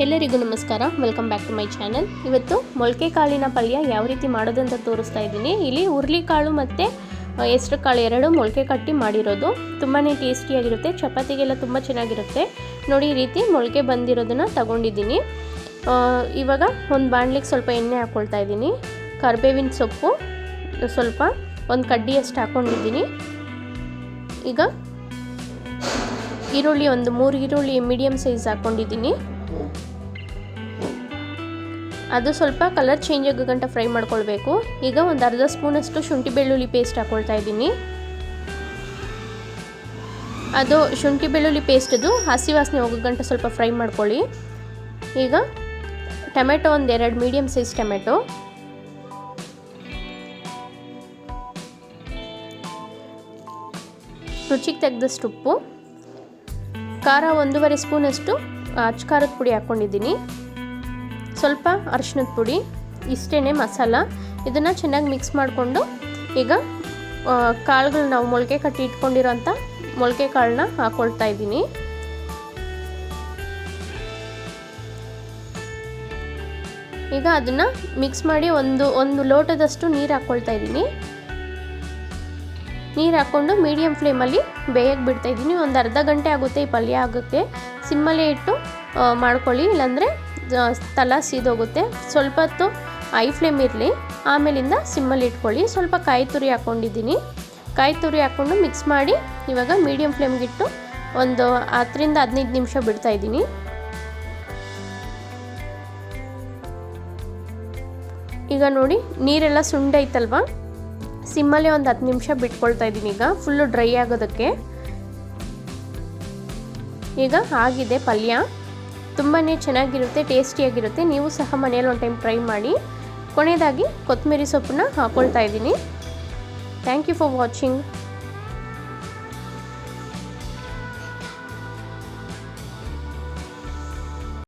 ಎಲ್ಲರಿಗೂ ನಮಸ್ಕಾರ. Welcome back to my channel ಇವತ್ತು ಮೊಳಕೆ ಕಾಳಿನ ಪಲ್ಯ ಯಾವ ರೀತಿ ಮಾಡೋದಂತ ತೋರಿಸ್ತಾ ಇದ್ದೀನಿ. ಇಲ್ಲಿ ಹುರುಳಿಕಾಳು ಮತ್ತು ಹೆಸ್ರು ಕಾಳು ಎರಡು ಮೊಳಕೆ ಕಟ್ಟಿ ಮಾಡಿರೋದು. ತುಂಬಾ ಟೇಸ್ಟಿಯಾಗಿರುತ್ತೆ ಚಪಾತಿಗೆಲ್ಲ ತುಂಬ ಚೆನ್ನಾಗಿರುತ್ತೆ. ನೋಡಿ, ಈ ರೀತಿ ಮೊಳಕೆ ಬಂದಿರೋದನ್ನು ತಗೊಂಡಿದ್ದೀನಿ. ಇವಾಗ ಒಂದು ಬಾಣ್ಲಿಗೆ ಸ್ವಲ್ಪ ಎಣ್ಣೆ ಹಾಕ್ಕೊಳ್ತಾ ಇದ್ದೀನಿ. ಕರ್ಬೇವಿನ ಸೊಪ್ಪು, ಸ್ವಲ್ಪ ಒಂದು ಕಡ್ಡಿಯಷ್ಟು ಹಾಕ್ಕೊಂಡಿದ್ದೀನಿ ಈಗ ಈರುಳ್ಳಿ ಒಂದು ಮೂರು ಈರುಳ್ಳಿ ಮೀಡಿಯಮ್ ಸೈಜ್ ಹಾಕ್ಕೊಂಡಿದ್ದೀನಿ ಅದು ಸ್ವಲ್ಪ ಕಲರ್ ಚೇಂಜ್ ಆಗೋ ಗಂಟ ಫ್ರೈ ಮಾಡ್ಕೊಳ್ಬೇಕು. ಈಗ ಒಂದು ಅರ್ಧ ಸ್ಪೂನಷ್ಟು ಶುಂಠಿ ಬೆಳ್ಳುಳ್ಳಿ ಪೇಸ್ಟ್ ಹಾಕ್ಕೊಳ್ತಾ ಇದ್ದೀನಿ. ಅದು ಶುಂಠಿ ಬೆಳ್ಳುಳ್ಳಿ ಪೇಸ್ಟದು ಹಸಿ ವಾಸನೆ ಹೋಗೋ ಗಂಟ ಸ್ವಲ್ಪ ಫ್ರೈ ಮಾಡ್ಕೊಳ್ಳಿ. ಈಗ ಟೊಮೆಟೊ ಒಂದು ಎರಡು ಮೀಡಿಯಮ್ ಸೈಜ್ ಟೊಮೆಟೊ. ರುಚಿಗೆ ತೆಗೆದಷ್ಟು ಉಪ್ಪು. ಖಾರ ಒಂದೂವರೆ ಸ್ಪೂನಷ್ಟು ಅಚ್ಚ ಖಾರದ ಪುಡಿ ಹಾಕ್ಕೊಂಡಿದ್ದೀನಿ ಸ್ವಲ್ಪ ಅರಿಶಿನದ ಪುಡಿ ಇಷ್ಟೇ ಮಸಾಲ. ಇದನ್ನು ಚೆನ್ನಾಗಿ ಮಿಕ್ಸ್ ಮಾಡಿಕೊಂಡು ಈಗ ಕಾಳುಗಳು ನಾವು ಮೊಳಕೆ ಕಟ್ಟಿ ಇಟ್ಕೊಂಡಿರೋಂಥ ಮೊಳಕೆ ಕಾಳನ್ನ ಹಾಕ್ಕೊಳ್ತಾ ಇದ್ದೀನಿ. ಈಗ ಅದನ್ನು ಮಿಕ್ಸ್ ಮಾಡಿ ಒಂದು ಒಂದು ಲೋಟದಷ್ಟು ನೀರು ಹಾಕ್ಕೊಳ್ತಾ ಇದ್ದೀನಿ. ನೀರು ಹಾಕ್ಕೊಂಡು ಮೀಡಿಯಮ್ ಫ್ಲೇಮಲ್ಲಿ ಬೇಯಕ್ಕೆ ಬಿಡ್ತಾ ಇದ್ದೀನಿ. ಒಂದು ಅರ್ಧ ಗಂಟೆ ಆಗುತ್ತೆ ಈ ಪಲ್ಯ ಆಗೋಕ್ಕೆ. ಸಿಮ್ಮಲ್ಲೇ ಇಟ್ಟು ಮಾಡ್ಕೊಳ್ಳಿ. ಇಲ್ಲಾಂದರೆ ತಲ ಸೀದೋಗುತ್ತೆ. ಸ್ವಲ್ಪ ಹೊತ್ತು ಐ ಫ್ಲೇಮ್ ಇರಲಿ. ಆಮೇಲಿಂದ ಸಿಮ್ಮಲ್ಲಿ ಇಟ್ಕೊಳ್ಳಿ. ಸ್ವಲ್ಪ ಕಾಯಿ ತುರಿ ಹಾಕ್ಕೊಂಡಿದ್ದೀನಿ ಕಾಯಿ ತುರಿ ಹಾಕ್ಕೊಂಡು ಮಿಕ್ಸ್ ಮಾಡಿ ಇವಾಗ ಮೀಡಿಯಮ್ ಫ್ಲೇಮ್ಗಿಟ್ಟು ಒಂದು ಹತ್ತರಿಂದ ಹದಿನೈದು ನಿಮಿಷ ಬಿಡ್ತಾ ಇದ್ದೀನಿ. ಈಗ ನೋಡಿ, ನೀರೆಲ್ಲ ಸುಂಡೈತಲ್ವಾ ಸಿಮ್ಮಲ್ಲೇ ಒಂದು ಹತ್ತು ನಿಮಿಷ ಬಿಟ್ಕೊಳ್ತಾ ಇದ್ದೀನಿ. ಈಗ ಫುಲ್ಲು ಡ್ರೈ ಆಗೋದಕ್ಕೆ. ಈಗ ಆಗಿದೆ ಪಲ್ಯ. ತುಂಬಾ ಚೆನ್ನಾಗಿರುತ್ತೆ, ಟೇಸ್ಟಿಯಾಗಿರುತ್ತೆ. ನೀವು ಸಹ ಮನೆಯಲ್ಲಿ ಒಂದು ಟೈಮ್ ಟ್ರೈ ಮಾಡಿ. ಕೊನೆಯದಾಗಿ ಕೊತ್ತಂಬರಿ ಸೊಪ್ಪನ್ನ ಹಾಕ್ಕೊಳ್ತಾ ಇದ್ದೀನಿ. Thank you for watching